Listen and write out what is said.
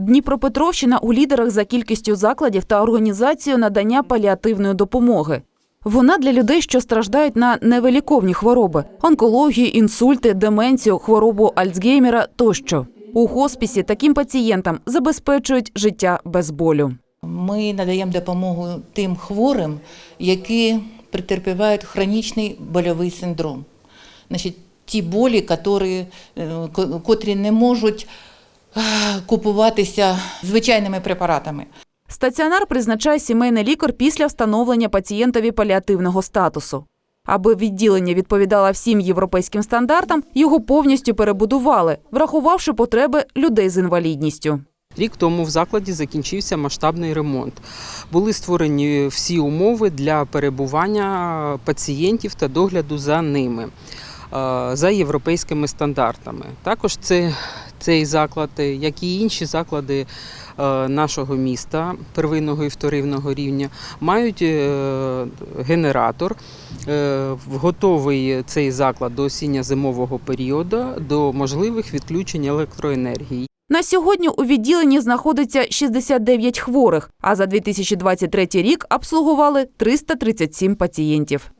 Дніпропетровщина у лідерах за кількістю закладів та організацією надання паліативної допомоги. Вона для людей, що страждають на невиліковні хвороби: онкологію, інсульти, деменцію, хворобу Альцгеймера тощо. У хоспісі таким пацієнтам забезпечують життя без болю. Ми надаємо допомогу тим хворим, які претерпівають хронічний больовий синдром. Значить, ті болі, котрі, е, не можуть купуватися звичайними препаратами. Стаціонар призначає сімейний лікар після встановлення пацієнтові паліативного статусу. Аби відділення відповідало всім європейським стандартам, його повністю перебудували, врахувавши потреби людей з інвалідністю. Рік тому в закладі закінчився масштабний ремонт. Були створені всі умови для перебування пацієнтів та догляду за ними е, за європейськими стандартами. Також це, цей заклад, е, як і інші заклади е, нашого міста первинного і вторинного рівня, мають е, генератор. Готовий цей заклад до осінньо-зимового періоду до можливих відключень електроенергії. На сьогодні у відділенні знаходиться 69 хворих, а за 2023 рік обслугували 337 пацієнтів.